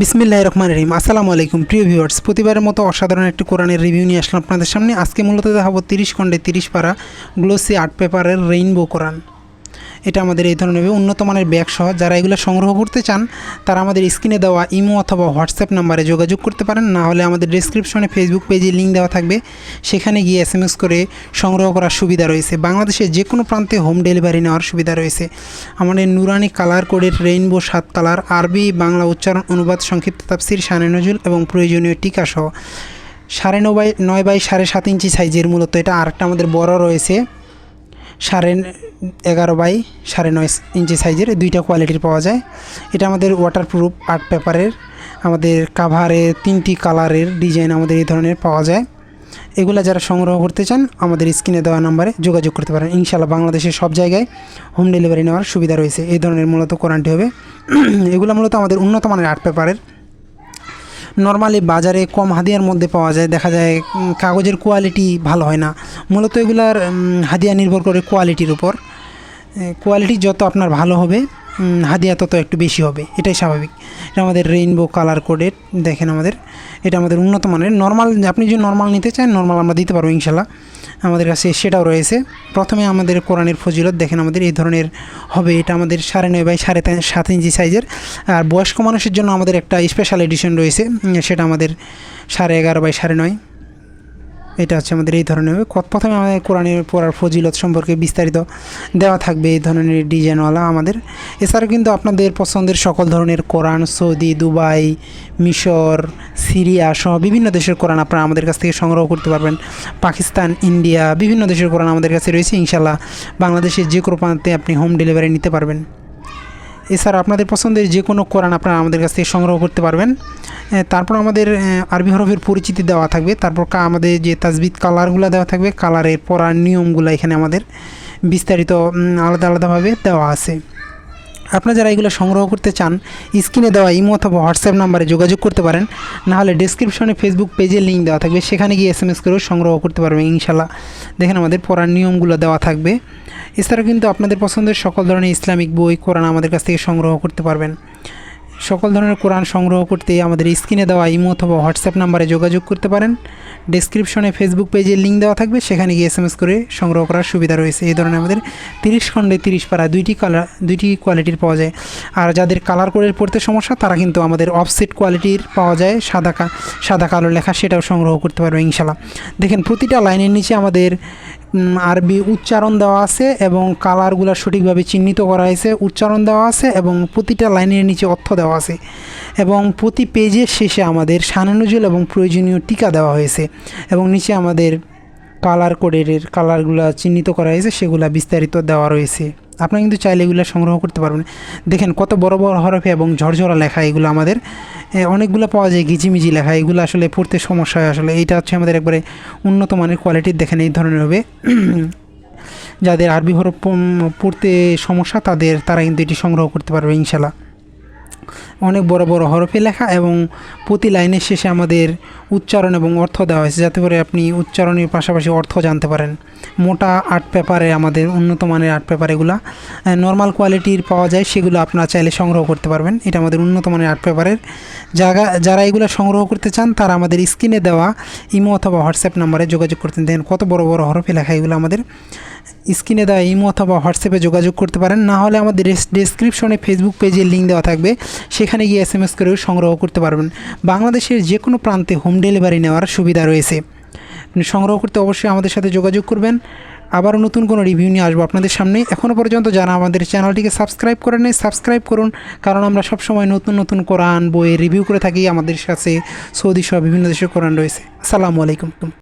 বিসমিল্লাহ রহমান রহিম। আসসালামু আলাইকুম, প্রিয় ভিউয়ার্স প্রতিবারের মতো অসাধারণ একটি কোরআনের রিভিউ নিয়ে আসলাম আপনাদের সামনে। আজকে মূলত দেখাবো তিরিশ খণ্ডে তিরিশ পারা গ্লোসি আর্ট পেপারের রেইনবো কোরআন। এটা আমাদের এই ধরনের উন্নত মানের ব্যাগ সহ যারা এগুলো সংগ্রহ করতে চান, তারা আমাদের স্ক্রিনে দেওয়া ইমো অথবা হোয়াটসঅ্যাপ নাম্বারে যোগাযোগ করতে পারেন। না হলে আমাদের ডিসক্রিপশনে ফেসবুক পেজে লিঙ্ক দেওয়া থাকবে। সেখানে গিয়ে এস এম এস করে সংগ্রহ করার সুবিধা রয়েছে। বাংলাদেশের যে কোনো প্রান্তে হোম ডেলিভারি নেওয়ার সুবিধা রয়েছে। আমাদের নুরানি কালার কোডের রেইনবো সাত কালার আরবি, বাংলা উচ্চারণ, অনুবাদ, সংক্ষিপ্ত তাফসির শানে নজুল এবং প্রয়োজনীয় টিকা সহ। সাড়ে নয় বাই নয় বাই সাড়ে সাত ইঞ্চি সাইজের মূলত এটা। আরেকটা আমাদের বড় রয়েছে। সাড়ে এগারো বাই সাড়ে নয় ইঞ্চি সাইজের দুইটা কোয়ালিটির পাওয়া যায়। এটা আমাদের ওয়াটারপ্রুফ আর্ট পেপারের আমাদের কাভারে তিনটি কালারের ডিজাইন আমাদের এই ধরনের পাওয়া যায়। এগুলো যারা সংগ্রহ করতে চান, আমাদের স্ক্রিনে দেওয়া নাম্বারে যোগাযোগ করতে পারেন। ইনশাল্লাহ বাংলাদেশের সব জায়গায় হোম ডেলিভারি নেওয়ার সুবিধা রয়েছে। এই ধরনের মূলত কোরআনটি হবে। এগুলো মূলত আমাদের উন্নত মানের আর্ট পেপারের নর্মালি বাজারে কম হাদিয়ার মধ্যে পাওয়া যায়। দেখা যায় কাগজের কোয়ালিটি ভালো হয় না। মূলত এগুলার হাদিয়া নির্ভর করে কোয়ালিটির উপর। কোয়ালিটি যত আপনার ভালো হবে হাদিয়া তত একটু বেশি হবে। এটাই স্বাভাবিক। এটা আমাদের রেইনবো কালার কোডের দেখেন আমাদের। এটা আমাদের উন্নত মানের। নর্মাল আপনি যদি নর্মাল নিতে চান নর্মাল আমরা দিতে পারব ইনশাল্লাহ। আমাদের কাছে সেটাও রয়েছে। প্রথমে আমাদের কোরআনের ফজিলত দেখেন আমাদের এই ধরনের হবে। এটা আমাদের সাড়ে নয় বাই সাড়ে সাত ইঞ্চি সাইজের। আর বয়স্ক মানুষের জন্য আমাদের একটা স্পেশাল এডিশন রয়েছে। সেটা আমাদের সাড়ে এগারো বাই সাড়ে নয়। এটা হচ্ছে আমাদের এই ধরনের প্রথমে আমাদের কোরআনের পড়ার ফজিলত সম্পর্কে বিস্তারিত দেওয়া থাকবে এই ধরনের ডিজাইনওয়ালা আমাদের। এছাড়া কিন্তু আপনাদের পছন্দের সকল ধরনের কোরআন, সৌদি, দুবাই, মিশর, সিরিয়া সহ বিভিন্ন দেশের কোরআন আপনারা আমাদের কাছ থেকে সংগ্রহ করতে পারবেন। পাকিস্তান, ইন্ডিয়া, বিভিন্ন দেশের কোরআন আমাদের কাছে রয়েছে। ইনশাল্লাহ বাংলাদেশের যে কোনো প্রান্তে আপনি হোম ডেলিভারি নিতে পারবেন। এছাড়া আপনাদের পছন্দের যে কোনো কোরআন আপনারা আমাদের কাছ থেকে সংগ্রহ করতে পারবেন। তারপর আমাদের আরবি হরফের পরিচিতি দেওয়া থাকবে। তারপর কা- আমাদের যে তাজবিদ কালারগুলো দেওয়া থাকবে, কালারের পড়ার নিয়মগুলো এখানে আমাদের বিস্তারিত আলাদা আলাদাভাবে দেওয়া আছে। আপনারা যারা এগুলো সংগ্রহ করতে চান, স্ক্রিনে দেওয়া ইমো অথবা হোয়াটসঅ্যাপ নাম্বারে যোগাযোগ করতে পারেন। নাহলে ডিসক্রিপশনে ফেসবুক পেজের লিঙ্ক দেওয়া থাকবে। সেখানে গিয়ে এস এম এস করেও সংগ্রহ করতে পারবেন ইনশাল্লাহ দেখেন আমাদের পড়ার নিয়মগুলো দেওয়া থাকবে। এছাড়াও কিন্তু আপনাদের পছন্দের সকল ধরনের ইসলামিক বই, কোরআন আমাদের কাছ থেকে সংগ্রহ করতে পারবেন। সকল ধরনের কোরআন সংগ্রহ করতে আমাদের স্ক্রিনে দেওয়া ইমো অথবা হোয়াটসঅ্যাপ নাম্বারে যোগাযোগ করতে পারেন। ডিসক্রিপশনে ফেসবুক পেজের লিঙ্ক দেওয়া থাকবে, সেখানে গিয়ে এস করে সংগ্রহ করার সুবিধা রয়েছে। এই ধরনের আমাদের তিরিশ খণ্ডে তিরিশ পারা দুইটি কালার দুইটি কোয়ালিটির পাওয়া যায়। আর যাদের কালার কোডের পড়তে সমস্যা, তারা কিন্তু আমাদের অফসেট কোয়ালিটির পাওয়া যায়। সাদা সাদা কালো লেখা, সেটাও সংগ্রহ করতে পারবে ইনশাল্লাহ দেখেন, প্রতিটা লাইনের নিচে আমাদের আরবি উচ্চারণ দেওয়া আছে এবং কালারগুলো সঠিকভাবে চিহ্নিত করা হয়েছে, উচ্চারণ দেওয়া আছে এবং প্রতিটা লাইনের নিচে অর্থ দেওয়া আছে। এবং প্রতি পেজের শেষে আমাদের সানানুজল এবং প্রয়োজনীয় টিকা দেওয়া হয়েছে এবং নিচে আমাদের কালার কোডের কালারগুলো চিহ্নিত করা হয়েছে, সেগুলো বিস্তারিত দেওয়া রয়েছে। আপনারা কিন্তু চাইলে এগুলো সংগ্রহ করতে পারবেন। দেখেন কত বড় বড় হরফে এবং ঝরঝরা লেখা এগুলো আমাদের অনেকগুলো পাওয়া যায় গিজিমিজি লেখা, এগুলো আসলে পড়তে সমস্যা হয় আসলে। এইটা হচ্ছে আমাদের একবারে উন্নত মানের কোয়ালিটির দেখেন এই ধরনের হবে। যাদের আরবি হরফ পড়তে সমস্যা তাদের, তারা কিন্তু এটি সংগ্রহ করতে পারবে ইনশাল্লাহ অনেক বড় বড় হরফে লেখা এবং প্রতি লাইনের শেষে আমাদের উচ্চারণ এবং অর্থ দেওয়া হয়েছে যাতে করে আপনি উচ্চারণের পাশাপাশি অর্থ জানতে পারেন। মোটা আর্ট পেপারে আমাদের উন্নত মানের আর্ট পেপার এগুলা নর্মাল কোয়ালিটির পাওয়া যায় সেগুলো আপনারা চাইলে সংগ্রহ করতে পারবেন। এটা আমাদের উন্নত মানের আর্ট পেপারের। জায়গা যারা এগুলো সংগ্রহ করতে চান তারা আমাদের স্ক্রিনে দেওয়া ইমো অথবা হোয়াটসঅ্যাপ নাম্বারে যোগাযোগ করতে দেখেন কত বড় বড় হরফে লেখা এগুলো আমাদের। স্ক্রিনে দেওয়া ইমো অথবা হোয়াটসঅ্যাপে যোগাযোগ করতে পারেন। না হলে আমাদের ডেসক্রিপশনে ফেসবুক পেজের লিঙ্ক দেওয়া থাকবে। সেখানে গিয়ে এস এম এস করেও সংগ্রহ করতে পারবেন। বাংলাদেশের যে কোনো প্রান্তে হোম ডেলিভারি নেওয়ার সুবিধা রয়েছে। সংগ্রহ করতে অবশ্যই আমাদের সাথে যোগাযোগ করবেন। আবারও নতুন কোনো রিভিউ নিয়ে আসব আপনাদের সামনে। এখনও পর্যন্ত যারা আমাদের চ্যানেলটিকে সাবস্ক্রাইব করেন নাই সাবস্ক্রাইব করুন। কারণ আমরা সবসময় নতুন নতুন কোরআন বইয়ের রিভিউ করে থাকি। আমাদের কাছে সৌদি সহ বিভিন্ন দেশের কোরআন রয়েছে। আসসালামু আলাইকুম।